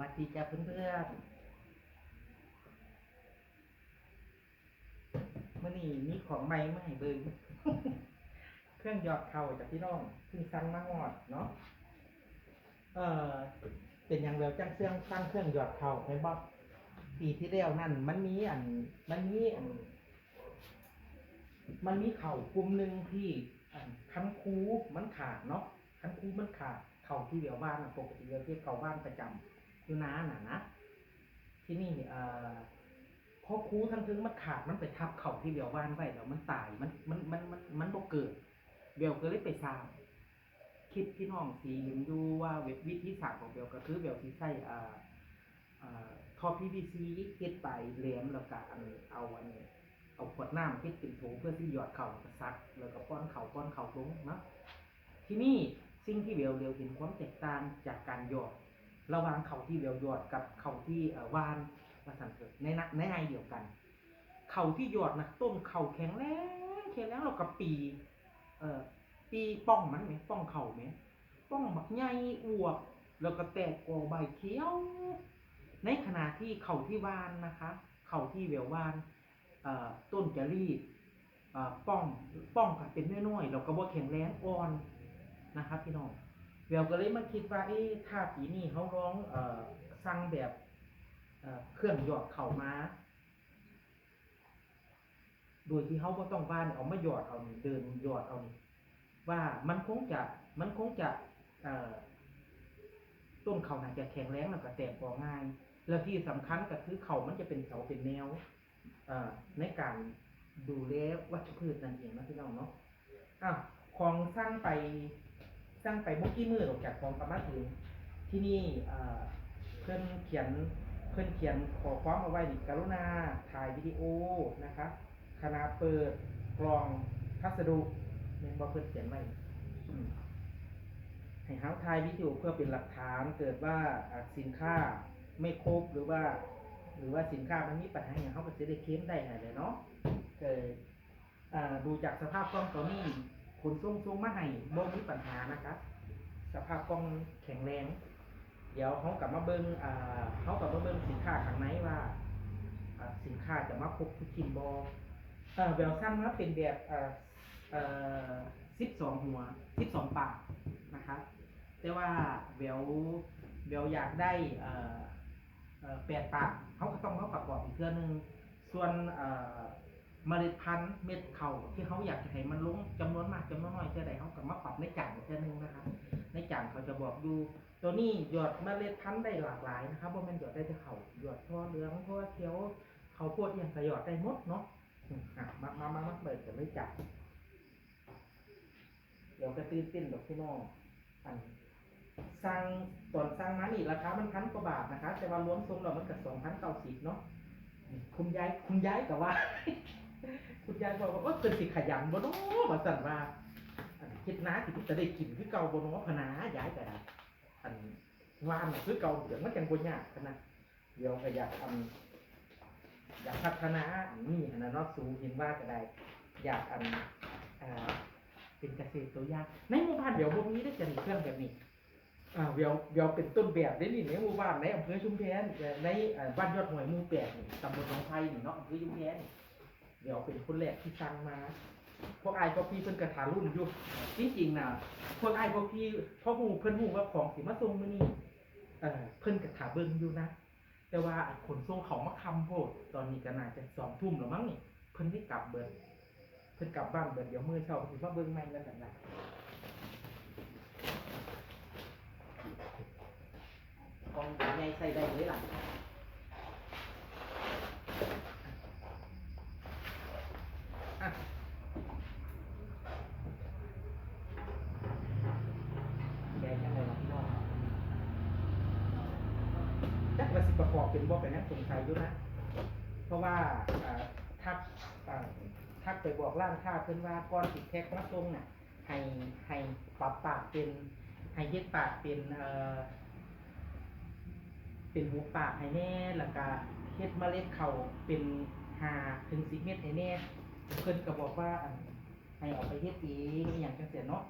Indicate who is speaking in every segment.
Speaker 1: วัสดีจ้าเพื่อนๆมื่อนี้มีของใหม่มาให้เบิ่งเครื่องหยอดเข่าจากพี่น้องเพิ่งสั่งมาหอดเนาะเออเป็นอย่างเร็วจังเครื่องสั่งเครื่องหยอดเข่าในบ๊อบปีที่แล้วนั่น มันมีอัน มันมีอัน มันมีเข่ากลุ่มหนึ่งที่อันคันคูมันขาดเนาะคันคูมันขาดเข่าที่เดียวบ้านปกติเราเรียกเข่าบ้านประจำ อยู่น้าน่ะนะที่นี่เอ่อพอคูทั้งทึงมันขาดมันไปทับเข่าที่เดียวบ้านไว้แล้วมันตายมันมันมันมันมันบ่เกิดเบลก็เลยไปสร้างคิดพี่น้องสีเห็นดูว่าเวทวิธีสร้างของเบลก็คือเบลที่ใส่อ่าอ่าท่อ PVC เก็ดไปแหลมแล้วก็อันเอาอันนี้เอาขวดน้ำที่ติดถุงเพื่อที่หยอดเข่าแล้วก็ซัก แล้วก็ป้อนเข่าป้อนเข่าลงนะที่นี่สิ่งที่เวลเวลเห็นความแตกต่างจากการหยอด ระหว่างเข่าที่เวลหยอดกับเข่าที่วานมาสันเกิดในนักในไอเดียวกัน เข่าที่หยอดนะต้นเข่าแข็งแรงแข็งแรงเรากับปีเอ่อปีป้องมันไหมป้องเข่าไหมป้องบักใหญ่อวบแล้วก็แตกกอใบเขียว ในขณะที่เข่าที่วานนะคะ เข่าที่เวลววานเอ่อต้นจะรีบเอ่อป้องป้องกันเป็นน้อยๆเราก็บ่แข็งแรงอ่อนนะครับพี่น้อง เวลก็เลยมาคิดว่าเอ๊ะถ้าปีนี้เขาร้องเอ่อสั่งแบบเอ่อเครื่องหยอดเข่ามาโดยที่เขาบ่ต้องบ้านเอามาหยอดเอานี่เดินหยอดเอานี่ว่ามันคงจะมันคงจะเอ่อต้นเข่าน่าจะแข็งแรงแล้วก็แตกกอง่าย แล้วที่สำคัญก็คือเข่ามันจะเป็นเสาเป็นแนวเอ่อในการดูแลวัชพืชนั่นเองนะพี่น้องเนาะอ้าวของสร้างไป สร้างไปมื่อกี้มือออกจากของกรรมาถึงที่นี่เพื่อนเขียนเพื่อนเขียนขอความเอาไว้กรุณาถ่ายวิดีโอนะคะขณะเปิดกล่องพัสดุเนี่ยบอกเพื่อนเขียนไว้อืมให้เฮาถ่ายวิดีโอเพื่อเป็นหลักฐานเกิดว่าสินค้าไม่ครบหรือว่า หรือว่าสินค้ามันมีปัญหาอย่างเขาก็จะได้เคลมได้ไงเลยเนาะเกิดดูจากสภาพกล้องตัวนี้ นส่งส่งมาให้บ่มีปัญหานะครับ สภาพกล้องแข็งแรง เดี๋ยวเขากลับมาเบิ้งอ่าเขากลับมาเบิ้งสินค้าข้างในว่าอ่าสินค้าจะมาครบทุกชิ้นบอเออเบลสั้นมาเป็นแบบเอ่อเอ่อสิบสองหัวสิบสองปากนะครับแต่ว่าเบลเบลอยากได้เอ่อเอ่อแปดปากเขาก็ต้องมาประกอบอีกเทื่อนึงส่วนเอ่อ เมล็ดพันธุ์เม็ดเขาที่เขาอยากจะให้มันลงจำนวนมากจำนวนน้อยเท่าใดเขาก็มาปรับในจานอีกเทื่อหนึงนะครับในจานเขาจะบอกดู ตัวนี้หยอดเมล็ดพันธุ์ได้หลากหลายนะครับว่ามันหยอดได้แต่เขาหยอดทั่วเหลืองทั่วเขียวเขาพวดย่างก็หยอดได้หมดเนาะอะมามามามาเปิดกันเลยจ้ะเดี๋ยวก็ตื่นเต้นดอกพี่น้องอันสร้างตอนสร้างมานี่ราคามันพันกว่าบาทนะคะ แต่ว่ารวมทรงแล้วมันก็สองพันเก้าสิบเนาะคุณยายคุณยายกับว่า คุณยายบอกว่าเออเป็นสิขยันบ่เนาะมาสั่นว่าอันคิดนะที่จะได้กินคือเก่าบ่เนาะพะนายายก็ได้อันวานน่ะคือเก่าเดี๋ยวมันจังบ่ยากกันนะเดี๋ยวก็อยากทำอยากพัฒนาอันนี้อันนั้นเนาะสูงเห็นว่าก็ได้อยากอันอ่าเป็นเกษตรตัวอย่างในหมู่บ้านเดี๋ยวพวกนี้ได้จะมีเครื่องแบบนี้อ่าเวียวเวียวเป็นต้นแบบได้นี่ในหมู่บ้านในอำเภอชุมแพเอ่อในบ้านยอดหวยหมู่แปดนี่ตำบลหนองไผ่นี่เนาะอำเภอชุมแพนี่ เวียวเป็นคนแรกที่สั่งมา พวกไอ้ายพวกพี่เพิ่นกระถารุ่นอยู่จริงๆนะพวกไอ้ายพวกพี่พ่อหูเพิ่นหูว่าของสิมาส่งมื้อนี้เออเพิ่นกระถาเบิ่งอยู่นะ แต่ว่าขนส่งเขามาคำโพดตอนนี้ก็น่าจะสองทุ่มแล้วมั้งนี่ เพิ่นได้กลับเบิดเพิ่นกลับบ้านเบิดเดี๋ยวมื้อเช้าสิมาเบิ่งใหม่แล้วกันนะกองใหญ่ใส่ได้เลยล่ะแกยังไงล่ะพี่น้องจักว่าสิประกอบ เป็นบ่เป็นนักสงสัยอยู่นะ เพราะว่าทักทักไปบอกร่างค่าเพิ่อนว่าก่อนติดแท็กมาทรงน่ะให้ให้ปรับปากเป็นให้เฮ็ดปากเป็นเอ่อเป็นหูปากให้แน่แล้วก็เฮ็ดเมล็ดเข่าเป็นหาถึงสิเม็ดให้แน่เพิ่นก็บอกว่าให้เอาไปเฮ็ดเองอย่างจังซี่เนาะ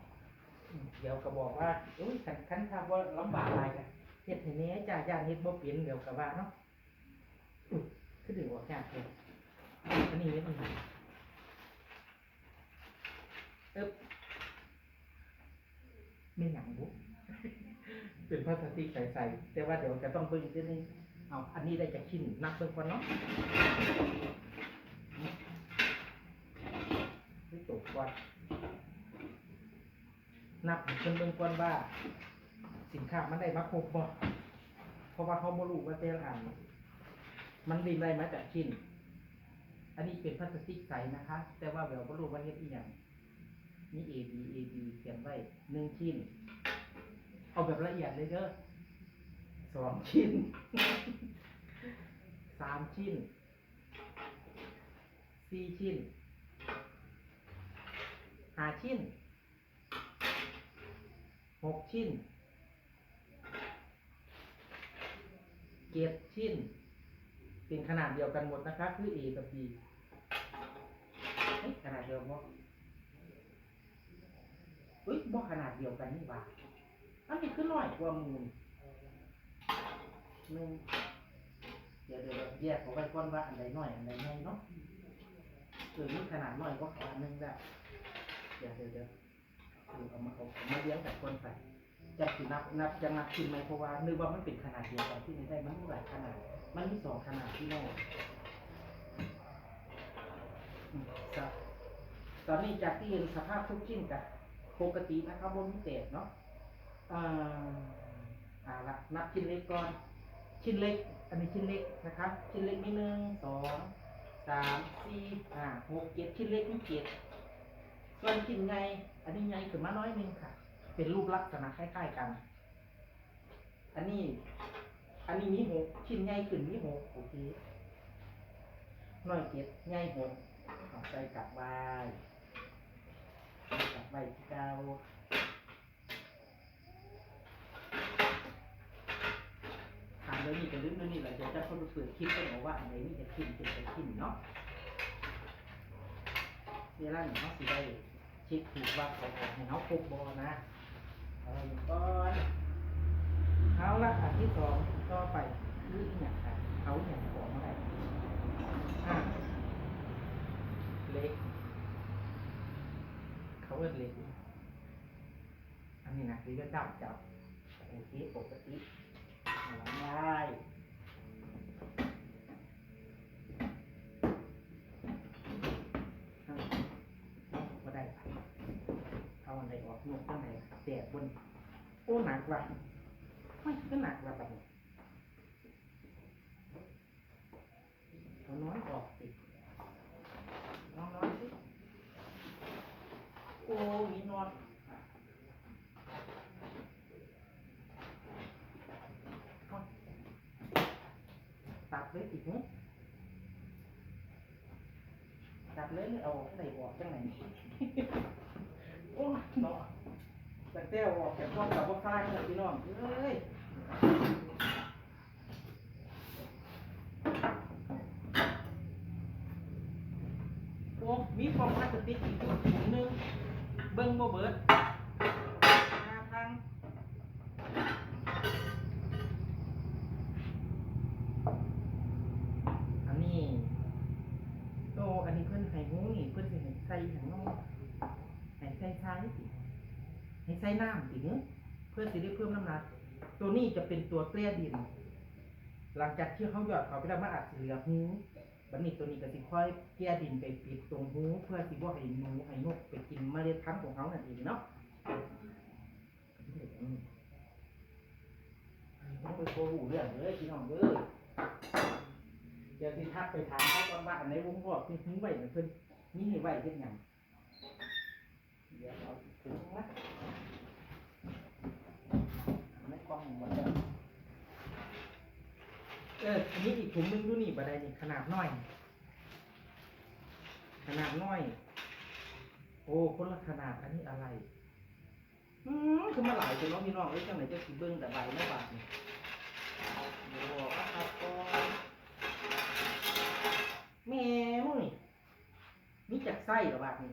Speaker 1: เดี๋ยวก็บอกว่าอุ้ยคันคันถ้าว่าลำบากอะไรกัน เฮ็ดให้แหน่จ้าย่านเฮ็ดบ่เป็นเดี๋ยวก็ว่าเนาะคือดึงออกยากเลยอันนี้ไม่ต้องเอ๊บไม่หนังบุ๊เป็นพลาสติกใสๆแต่ว่าเดี๋ยวจะต้องเบิ่งนิดนึงเอาอันนี้ได้จากชิ้นนับเบิ่งก่อนเนาะนี่ตกก่อนนับให้เพิ่นเบิ่งก่อนว่า สินค้ามันได้มาครบบ่เพราะว่าเขาบ่รู้ว่าแต่ละอันมันดีได้มาจากชิ้น อันนี้เป็นพลาสติกใสนะคะ แต่ว่าเราบ่รู้ว่าเฮ็ดอีหยังมี A B A B เขียนไว้หนึ่งชิ้น เอาแบบละเอียดเลยเด้อสองชิ้นสามชิ้นสี่ชิ้นห้าชิ้นหกชิ้น เจ็ดชิ้น เป็นขนาดเดียวกันหมดนะครับ คือ A กับ B เฮ้ยขนาดเดียวบ่เฮ้ยบ่ขนาดเดียวกันนี่หว่าอันนี้คือน้อยกว่ามูลหนึ่งเดี๋ยวเดี๋ยวแยกออกไปก่อนว่าอันใดน้อยอันใดใหญ่เนาะเออนี่ขนาดน้อยก็ขนาดหนึ่งได้ เดี๋ยวเดี๋ยวเดี๋ยวเอาเอามาเอาเอามาเลี้ยงกับคนไป จะสินับนับจะนับขึ้นไหมเพราะว่านึกว่ามันเป็นขนาดเดียวกันที่นี่ได้มันมีหลายขนาด มันมีสองขนาดที่น้อยอืมครับตอนนี้จากที่เห็นสภาพทุกชิ้นกับปกตินะครับบนมิเศษเนาะอ่าอ่าละนับชิ้นเล็กก่อนชิ้นเล็ก อันนี้ชิ้นเล็กนะครับ ชิ้นเล็กมีหนึ่งสองสามสี่ห้าหกเจ็ดชิ้นเล็กมีเจ็ดส่วนชิ้นใหญ่อันนี้ใหญ่ขึ้นมาน้อยหนึงค่ะ เป็นรูปลักษณะคล้ายๆกัน อันนี้ อันนี้มีหกชิ้นใหญ่ขึ้นมีหกโอเคน้อยเจ็ดใหญ่หกเอาใส่กลับไว้ใส่กลับไว้ที่เก้าถามเรื่องนี้กับเรื่องนี้เดี๋ยวจะเข้าไปเปิดคลิปกันเอาว่าอันไหนนี่จะขึ้นเป็นจะขึ้นเนาะเวลาหนึ่งเขาสิได้เช็คถูกว่าเขาออกให้เขาครบบอนะ เอาอยู่ก่อนเอาละอันที่สองต่อไปคืออหย่างค่ะเขาอหย่างของอะไรอะเล็ก เขาเอิ้นเล็ก อันนี้นะคือก็จับจับอันที่ปกติหลังได้เอาบ่ได้เอาอันใดออกนกตั้งไหน แตกบนโอ้หนักว่ะไม่ก็หนักว่ะแบบนี้เอาน้อยออกสิน้องน้อยสิโอ้มีนอนตัดเลยอีกนิดตัดเลยเอาไหนออกจังไหน โอ้ยเนาะ แต่แต่ออกจากห้องกับพ่อค้ายเลยพี่น้องเอ้ยโอ้มีฟองพลาสติกอีกถุงหนึงเบิ้งโมเบิร์ดห้าพัน อันนี้โตอันนี้เพิ่นให้หูนี่เพิ่นสิให้ใส่หยังน้องให้ใส่ทรายสิให้ใส่น้ำสิเนอะเพื่อสิได้เพิ่มน้ำหนัก ตัว นี้จะเป็นตัวเกลี่ยดิน หลังจากที่เขาหยอดเขาไปแล้วมันอาจสิเหลือหูบัดนี้ตัวนี้ก็สิค่อยเกลี่ยดินไปปิดตรงหูเพื่อสิบ่ให้หนูให้นกไปกินเมล็ดพันธุ์ของเขานั่นเองเนาะต้องไปโชว์หูเรื่องเลยพี่น้องเอ้ยเดี๋ยวสิทักไปถามเขาก่อนว่าอันไหนวงบอกที่ทิ้งไว้เนี่ยเพิ่นมีให้ไว้เฮ็ดหยังเดี๋ยวเอาถุงมาในกล้องหมดแล้วเอออันนี้อีกถุงหนึงดูนี่บัดใดนี่ขนาดน้อย ขนาดน้อย โอ้คนละขนาดอันนี้อะไรอืมคือมาหลายตัวเน้องพี่น้องเอ้ยจังไหนจะสิเบิ่งแต่ใบไม่บาดนี่เดี๋ยวบอกนะครับก่อนแม่มึงนี่มีจากไส้หรอบาดนี่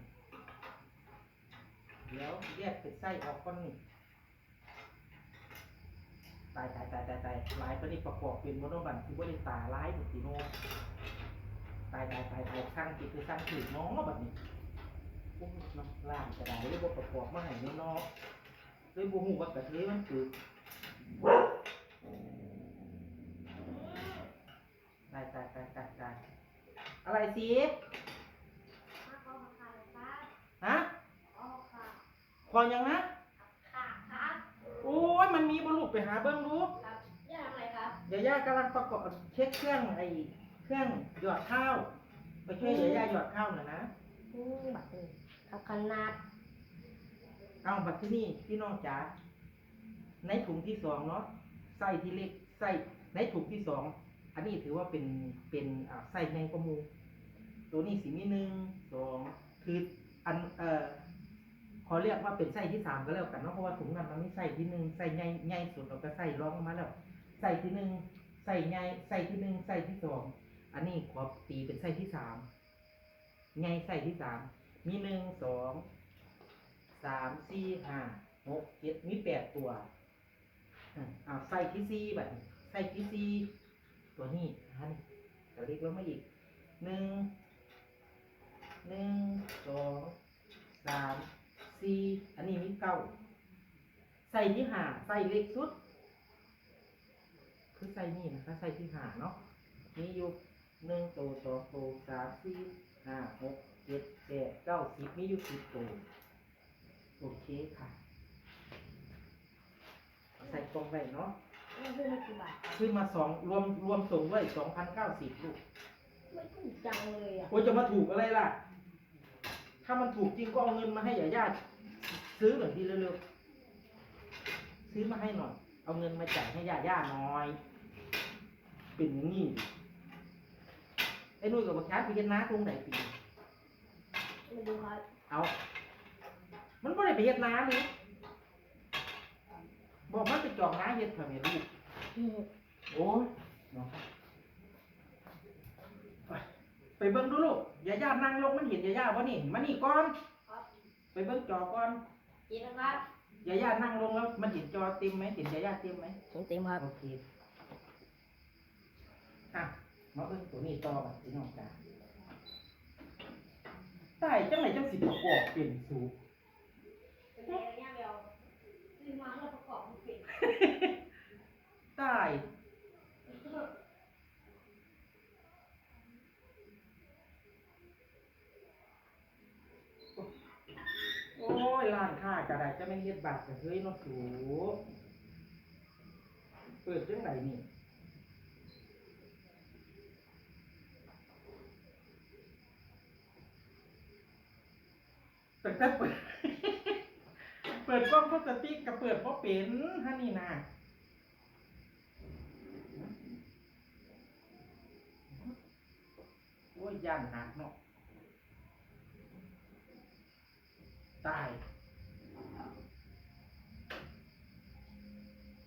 Speaker 1: เดี๋ยวแยกเป็นไส้ออกก่อนนี่ ตายตายตายตายตายลายประดิประกอบเป็นมโนบันที่บริตาลายบุติโนตายตายตายตายสร้างจิตคือสร้างถือน้องแบบนี้โอ้ยเนาะล่างกระดาษเลยบ่าประกอบมาให้เนาะเลยบ่ฮู้ว่ากระเทยมันคือตายตายตายตายตายอะไรสิ
Speaker 2: มาขอขาครับ
Speaker 1: ฮะ
Speaker 2: ขอขา
Speaker 1: คอยังนะ มันมีบลูกไปหาเบิ้งดู
Speaker 2: ครับย่าทำอะไรครับ
Speaker 1: เดี๋ยวย่ากำลังประกอบเช็คเครื่องไอ้เครื่องหยอดข้าวไปช่วยเดี๋ยวย่าหยอดข้าวหน่อยนะ
Speaker 2: อืมบัตรเลยเอาขนาด
Speaker 1: เอาบัตรที่นี่พี่น้องจ๋าในถุงที่สองเนาะไส้ที่เล็กไส้ในถุงที่สองอันนี้ถือว่าเป็นเป็นอ่าไส้ในประมูตัวนี้สีมีหนึ่งสองคืออันเอ่อ ขอเรียกว่าเป็นไส้ที่สามก็แล้วกันเนาะเพราะว่าถุงนั้นมันมีไส้ที่หนึ่งไส้ใหญ่ใหญ่สุดเราก็ไส้รองมาแล้วไส้ที่หนึ่งไส้ใหญ่ไส้ที่หนึ่งไส้ที่สองอันนี้ขอตีเป็นไส้ที่สามใหญ่ไส้ที่สามมีหนึ่งสองสามสี่ห้าหกเจ็ดมีแปดตัวอ่าใส่ที่สี่แบบนี้ใส่ที่สี่ตัวนี้อันนี้เราเรียกลงมาอีกหนึ่งหนึ่งสองสาม สี่อันนี้มีเก้าใส่ที่ห้าใส่เล็กสุด คือใส่นี่นะคะใส่ที่ห้าเนาะมีอยู่หนึ่งตัวสองตัวสามสี่ห้าหกเจ็ดแปดเก้าสิบมีอยู่สิบตัวโอเคค่ะเอาใส่กล่องไว้เนาะ
Speaker 2: นี่คือไม่กี่บาทครับ
Speaker 1: ซื้อมาสองรวมรวมส่งไว้สองพันเก้าสิบลูก
Speaker 2: ไม่ถูกจังเลยอะ
Speaker 1: โอ้ยจะมาถูกอะไรล่ะ ถ้ามันถูกจริงก็เอาเงินมาให้ย่าย่า ซื้อหน่อยดีเร็วๆซื้อมาให้หน่อย เอาเงินมาจ่ายให้ย่าย่าหน่อย เป็นอย่างนี้ดิไอ้นุ่ยกับบักช้าไปเฮ็ดน้าตรงไหนปี
Speaker 2: มาดูครับ
Speaker 1: เอา มันไม่ได้ไปเฮ็ดน้าเลยบอกมันไปจองน้าเฮ็ดเถอะแม่ลูก
Speaker 2: อืม
Speaker 1: โอ้ยเนาะไปไปเบิ่งดูลูก อย่าย่านั่งลงมันเห็นอย่าย่าวะนี่มานี่ก่อน
Speaker 2: ครับ
Speaker 1: ไปเบิ่งจอก่อน
Speaker 2: กินนะครับ
Speaker 1: อย่าย่านั่งลงแล้วมันเห็นจอเต็มไหมเห็นอย่าย่าเต็มไหม
Speaker 2: เต็มครับ
Speaker 1: โอเคอะมาเบิ่งตัวนี้ต่อบัดพี่น้องจ้าใต้จังไหนจังสิประกอบเป็นสูบ
Speaker 2: เป็นอะไรเนี่ยเดียวซื้อมาแล้วประกอบมันเป็น
Speaker 1: ใต้ โอ้ยร้านค้ากระไดจะไม่เฮ็ดบาทกันเฮ้ยเน้องสูเปิดจังไหนนี่แต่เปิดเปิดกล้องพลาสติกกับเปิดเพราะเป็นฮะนี่นะโอ้ยย่านหนักเนาะ ตาย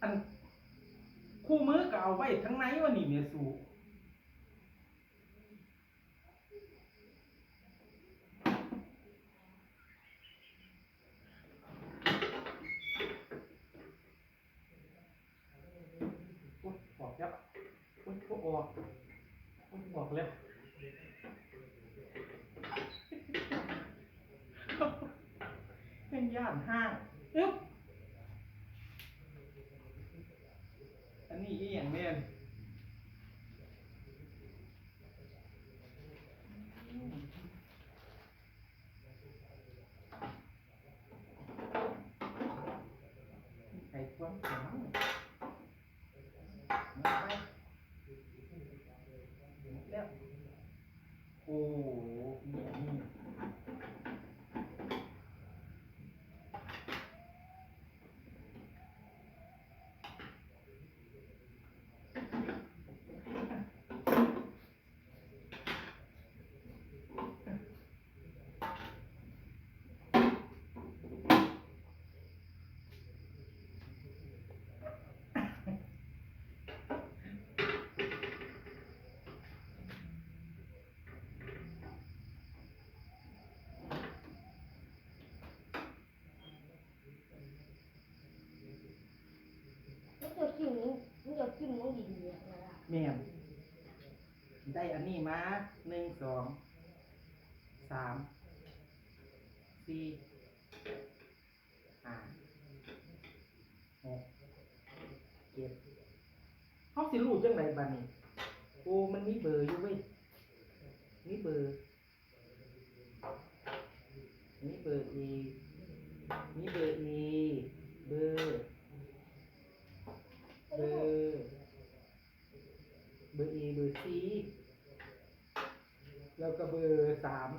Speaker 1: อันคู่มือก็เอาไว้ทั้งในวะนี่เมียสูบอกแล้วโอ๊ยพวกออกโอ๊ยบอกแล้ว เป็น ย่านห้างอึ๊บอันนี้อีอย่างเล่ยข่ต้มขาวมาไปแล้วโอ้โหเนี่ยนี่ แม่นได้อันนี้มาหนึ่งสองสามสี่ห้าหกเจ็ดเขาสิรู้จังไดบัดนี้โอ้มันมีเบอร์อยู่เว้ยมีเบอร์มีเบอร์อีมีเบอร์อีเบอร์ เบอร์เบอร์เอเบอร์ซีแล้วก็เบอร์สาม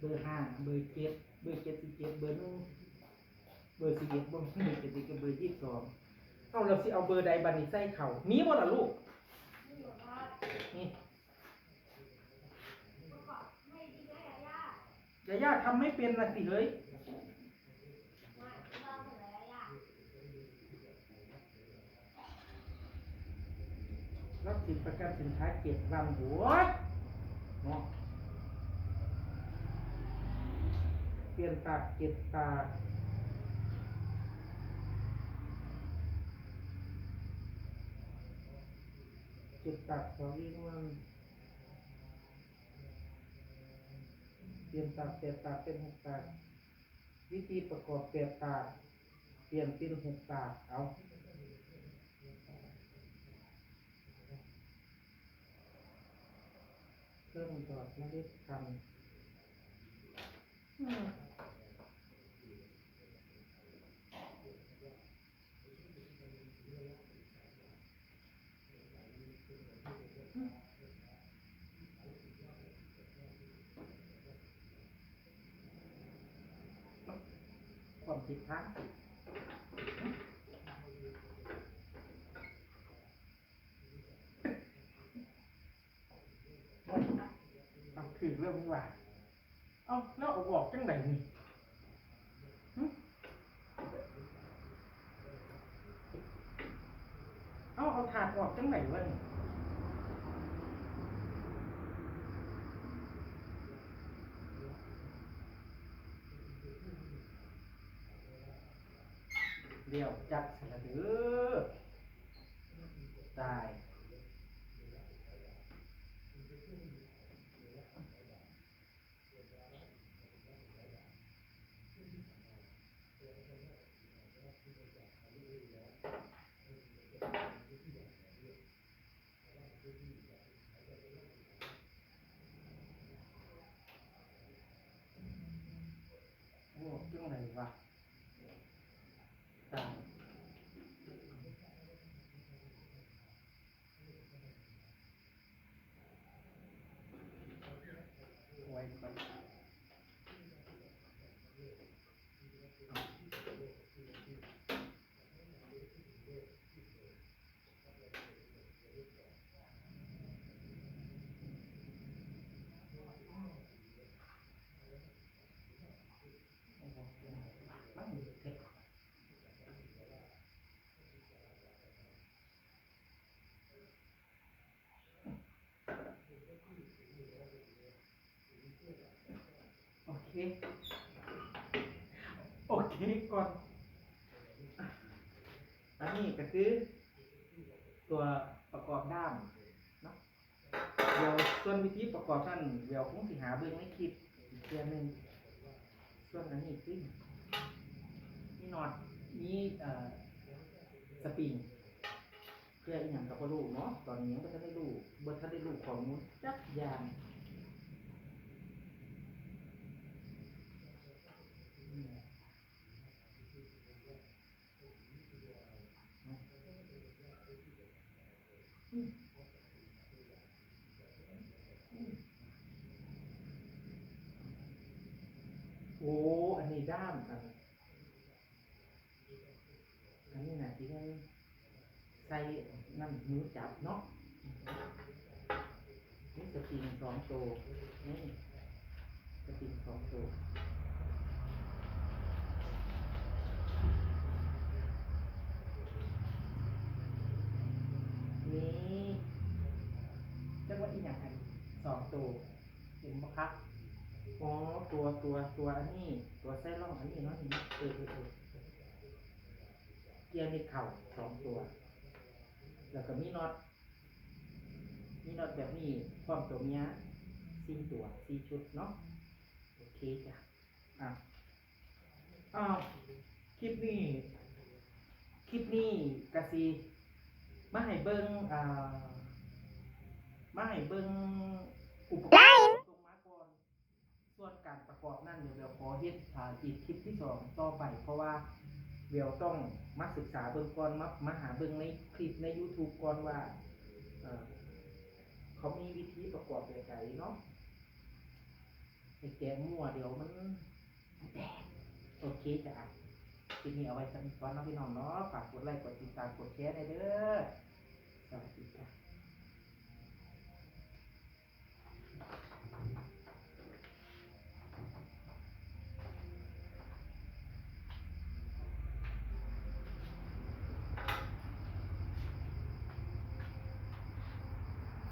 Speaker 1: เบอร์ห้าเบอร์เจ็ดเบอร์เจ็ดสิบเจ็ดเบอร์หนึ่งเบอร์สิบเอ็ดเบอร์หนึ่งเจ็ดสิบเจ็ดเบอร์ยี่สิบสองเอาเราสิเอาเบอร์ใดบัดนี้ใส่เข่ามีบ่ล่ะลูก
Speaker 2: ไม่อยู่บ้าน
Speaker 1: นี่
Speaker 2: ประกอบไม่ดีนะยาย่ายา
Speaker 1: ย่าทำไม่เป็นนะสิเลย
Speaker 2: มาบ้านเหรอยาย่า
Speaker 1: รับสินประกันสินค้าเจ็ดวันหัวเนาะเปลี่ยนตากเจ็ดตากเจ็ดตากสองอีกวันเปลี่ยนตากแปดตากเป็นหกตากวิธีประกอบแปดตากเปลี่ยนเป็นหกตากเอา เครื่องดอดเมล็ดพันธุ์อืมความผิดพลาดทำ คือเรื่องว่าเอาแล้วเอาออกจังไหนนี่เอาเอาถาดออกจังไหนวะนี่เดี๋ยวจัดสละเด้อตาย โอ้จังไหนวะตายไว้ก่อนโอ้โหมันเผ็ดโอเค โอเค ก่อนอันนี้ก็คือตัวประกอบด้ามเนาะเดี๋ยวส่วนวิธีประกอบนั่นเดี๋ยวคงสิหาเบิ่งในคลิปอีกเทื่อหนึงส่วนอันนี้คือมีน็อตมีเอ่อสปริงเพื่ออีหยังกับบ่รู้เนาะตอนนี้ยังบ่ทันได้รู้บ่ทันได้รู้ข้อมูลจักอย่างอืม โอ้ อันนี้ ด้ามอันอันนี้นะที่มันใส่นั่นมือจับเนาะนี่สปริงสองตัวนี่สปริงสองตัวนี่เรียกว่าอีกอย่างอันสองตัวเห็นปะครับ อ๋อตัวตัวตัวอันนี้ ตัวไส้ร่องอันนี้เนาะนี่เออเออเออเกียร์มีเข่าสองตัว แล้วก็มีน็อตมีน็อตแบบนี้พร้อมตัวเมียสี่ตัวสี่ชุดเนาะโอเคจ้ะอะอ้าวคลิปนี้คลิปนี้กะซีมาให้เบิ้งอ่ามาให้เบิ้งอุปกรณ์ ส่วนการประกอบนั่นเดี๋ยวเราขอเฮ็ดอ่าอีกคลิปที่สองต่อไป เพราะว่าเดี๋ยวต้องมาศึกษาเบิ่งก่อนมามาหาเบิ่งในคลิปใน YouTube ก่อนว่าเขามีวิธีประกอบแบบไหนเนาะไอ้แกมั่วเดี๋ยวมันแตกโอเคจ้ะคลิปนี้เอาไว้สัก่อนนาะพี่น้องเนาะฝากกดไลค์กดติดตามกดแชร์ได้เด้อสวัสดีจ้ะ